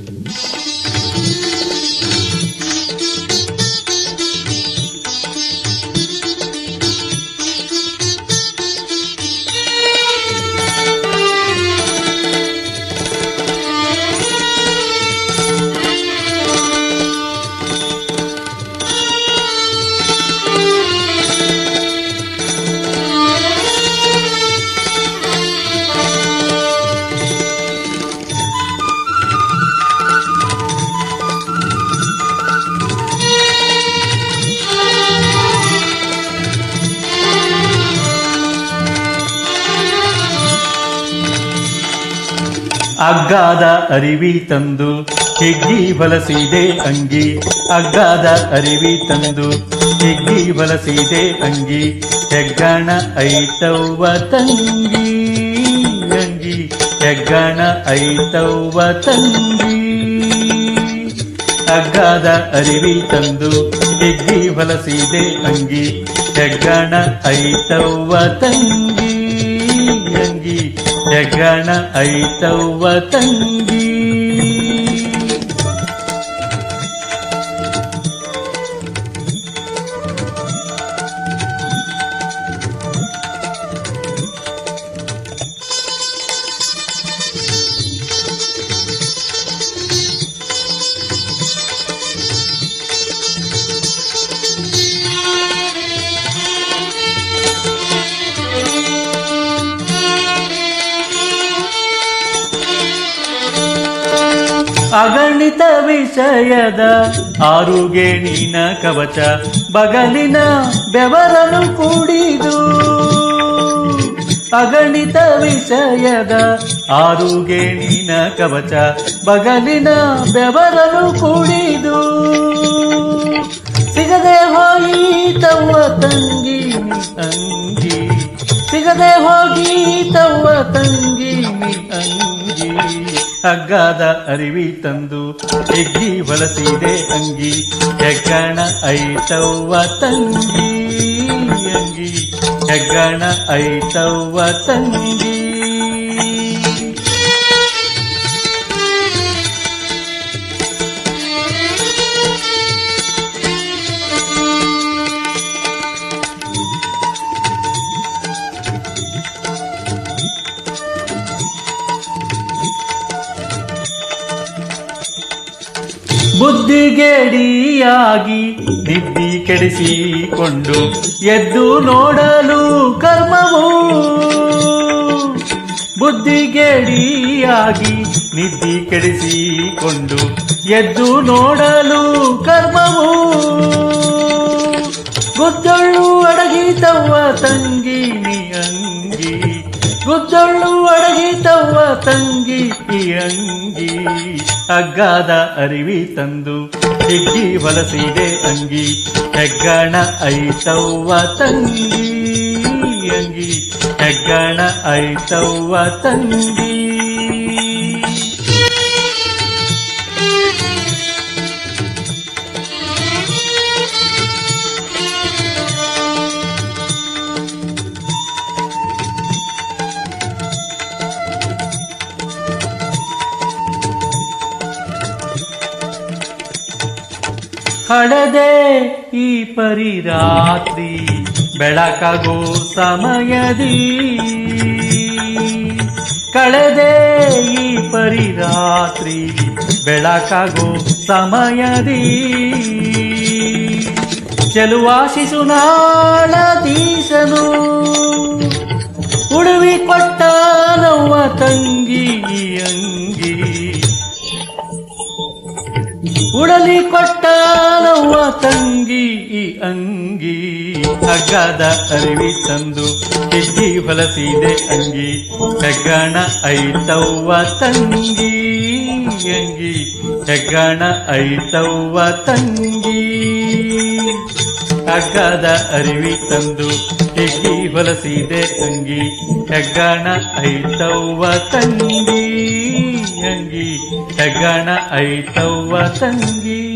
Müzik ಅಗ್ಗಾದ ಅರಿವಿ ತಂದು ಹೆಗ್ಗಿ ಬಲಸಿದೆ ಅಂಗಿ. ಅಗ್ಗಾದ ಅರಿವಿ ತಂದು ಹಿಗ್ಗಿ ಬಲಸಿದೆ ಅಂಗಿ. ಹೆಗ್ಗಣ ಐತವ್ವ ತಂಗಿ ಅಂಗಿ. ಹೆಗ್ಗಣ ಐತವ್ವ ತಂಗಿ. ಅಗ್ಗಾದ ಅರಿವಿ ತಂದು ಹೆಗ್ಗಿ ಬಲಸಿದೆ ಅಂಗಿ. ಹೆಗ್ಗಣ ಐತವ್ವ ತಂಗಿ ಅಂಗಿ. ಹೆಗ್ಗಣ ಐತವ್ವ ತಂಗಿ ಅಗಣಿತ ವಿಷಯದ ಆರುಗೆ ನೀನ ಕವಚ, ಬಗಲಿನ ಬೆವರನು ಕೂಡಿದು. ಅಗಣಿತ ವಿಷಯದ ಆರುಗೆ ನೀನ ಕವಚ, ಬಗಲಿನ ಬೆವರನು ಕೂಡಿದು. ಸಿಗದೆ ಹೋಯಿತವ್ವ ತಂಗಿ ತಂಗಿ, ಅಂಗಿ. ಸಿಗದೆ ಹೋಗೀತವ್ವ ತಂಗಿ ನೀ ಅಂಗಿ. ಹಗ್ಗಾದ ಅರಿವಿ ತಂದು ಹೆಗ್ಗಿ ಬಳಸಿದೆ ಅಂಗಿ. ಹೆಗ್ಗಣ ಐತವ್ವ ತಂಗಿ ಅಂಗಿ. ಹೆಗ್ಗಣ ಐತವ್ವ ತಂಗಿ ಬುದ್ಧಿಗೇಡಿಯಾಗಿ ನಿದ್ದಿ ಕೆಡಿಸಿಕೊಂಡು ಎದ್ದು ನೋಡಲು ಕರ್ಮವು. ಬುದ್ಧಿಗೆಡಿಯಾಗಿ ನಿದ್ದಿ ಕೆಡಿಸಿಕೊಂಡು ಎದ್ದು ನೋಡಲು ಕರ್ಮವು. ಗುದ್ದಳ್ಳು ಅಡಗಿತವ್ವ ತಂಗಿ ಅಂಗಿ, ಗುದ್ದಳ್ಳು ಅಡಗಿತವ್ವ ತಂಗಿ ಅಂಗಿ. ಹಗ್ಗಾದ ಅರಿವಿ ತಂದು ಹಿಗ್ಗಿ ಬಲಸಿದೆ ಅಂಗಿ. ಹೆಗ್ಗಣ ಐತವ್ವ ತಂಗಿ ಅಂಗಿ. ಹೆಗ್ಗಣ ಐತವ್ವ ತಂಗಿ ಕಳೆದೆ ಈ ಪರಿ ರಾತ್ರಿ ಬೆಳಕಾಗೋ ಸಮಯದಿ. ಕಳೆದೆ ಈ ಪರಿ ರಾತ್ರಿ ಬೆಳಕಾಗೋ ಸಮಯದಿ. ಚೆಲುವಾಶಿಸು ನಾಳದೀಶನು ಉಡುವಿ ಕೊಟ್ಟ ನವ್ವ ತಂಗಿ ಅಂಗಿ. ಉಡಲಿ ಕೊಟ್ಟಾನವ್ವ ತಂಗಿ ಈ ಅಂಗಿ ಅಗದ ಅರಿವಿ ತಂದು ಹಿಗ್ಗಿ ಹೊಲಸಿದೆ ಅಂಗಿ. ಹೆಗ್ಗಣ ಐತವ್ವ ತಂಗಿ ಅಂಗಿ, ಹೆಗ್ಗಣ ಐತವ್ವ ತಂಗಿ. ಹಗ್ಗದ ಅರಿವಿ ತಂದು ಹಿಗ್ಗಿ ಹೊಲಸಿದೆ ಅಂಗಿ, ಹೆಗ್ಗಣ ಐತವ್ವ ತಂಗಿ ಅಂಗಿ. ಹೆಗ್ಗಣ ಐತವ್ವ ತಂಗಿ.